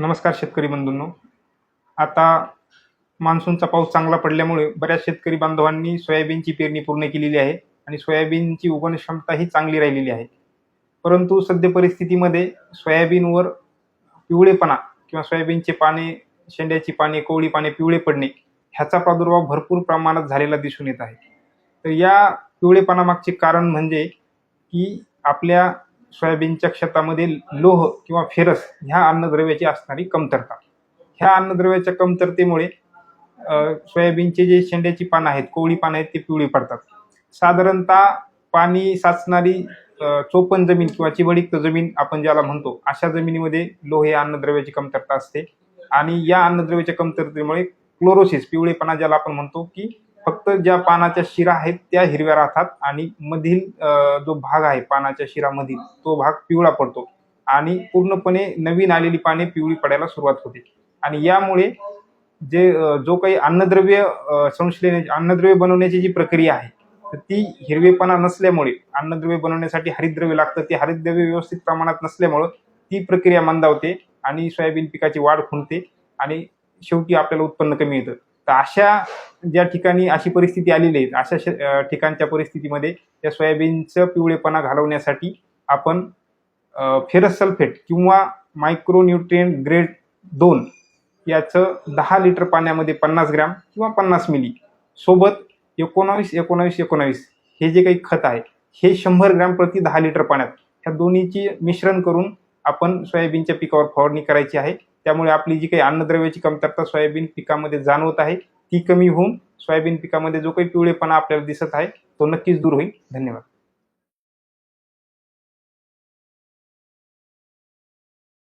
नमस्कार शेतकरी बंधूंनो. आता मान्सूनचा पाऊस चांगला पडल्यामुळे बऱ्याच शेतकरी बांधवांनी सोयाबीनची पेरणी पूर्ण केलेली आहे आणि सोयाबीनची उगवण क्षमता ही चांगली राहिलेली आहे. परंतु सद्य परिस्थितीमध्ये सोयाबीनवर पिवळेपणा किंवा सोयाबीनचे पाने शेंड्याची पाने कोवळी पाने पिवळे पडणे ह्याचा प्रादुर्भाव भरपूर प्रमाणात झालेला दिसून येत आहे. तर या पिवळेपणामागचे कारण म्हणजे की आपल्या सोयाबीनच्या शेतामध्ये लोह किंवा फेरस ह्या अन्नद्रव्याची असणारी कमतरता. ह्या अन्नद्रव्याच्या कमतरतेमुळे सोयाबीनचे जे शेंड्याची पानं आहेत कोवळी पानं आहेत ते पिवळी पडतात. साधारणतः पाणी साचणारी चोपन जमीन किंवा चिबडिक्त जमीन आपण ज्याला म्हणतो अशा जमिनीमध्ये लोह या अन्नद्रव्याची कमतरता असते. आणि या अन्नद्रव्याच्या कमतरतेमुळे क्लोरोसिस पिवळेपणा ज्याला आपण म्हणतो की फक्त ज्या पानाच्या शिरा आहेत त्या हिरव्या राहतात आणि मधील जो भाग आहे पानाच्या शिरामधील तो भाग पिवळा पडतो आणि पूर्णपणे नवीन आलेली पाने पिवळी पडायला सुरुवात होते. आणि यामुळे जे जो काही अन्नद्रव्य संश्लेने अन्नद्रव्य बनवण्याची जी प्रक्रिया आहे तर ती हिरवेपणा नसल्यामुळे अन्नद्रव्य बनवण्यासाठी हरितद्रव्य लागतं ते हरितद्रव्य व्यवस्थित प्रमाणात नसल्यामुळं ती प्रक्रिया मंदावते आणि सोयाबीन पिकाची वाढ खुंटते आणि शेवटी आपल्याला उत्पन्न कमी येतं. तर अशा ज्या ठिकाणी अशी परिस्थिती आलेली आहे अशा ठिकाणच्या परिस्थितीमध्ये त्या सोयाबीनचं पिवळेपणा घालवण्यासाठी आपण फेरस सल्फेट किंवा मायक्रोन्यूट्रिएंट ग्रेड दोन याचं दहा लिटर पाण्यामध्ये पन्नास ग्रॅम किंवा पन्नास मिली सोबत एकोणावीस एकोणावीस एकोणावीस हे जे काही खत आहे हे शंभर ग्रॅम प्रति दहा लिटर पाण्यात ह्या दोन्हीची मिश्रण करून आपण सोयाबीनच्या पिकावर फवारणी करायची आहे. त्यामुळे आपली जी काही अन्नद्रव्याची कमतरता सोयाबीन पिकामध्ये जाणवत आहे ती कमी होऊन सोयाबीन पिकामध्ये जो काही पिवळेपणा आपल्याला दिसत आहे तो नक्कीच दूर होईल. धन्यवाद.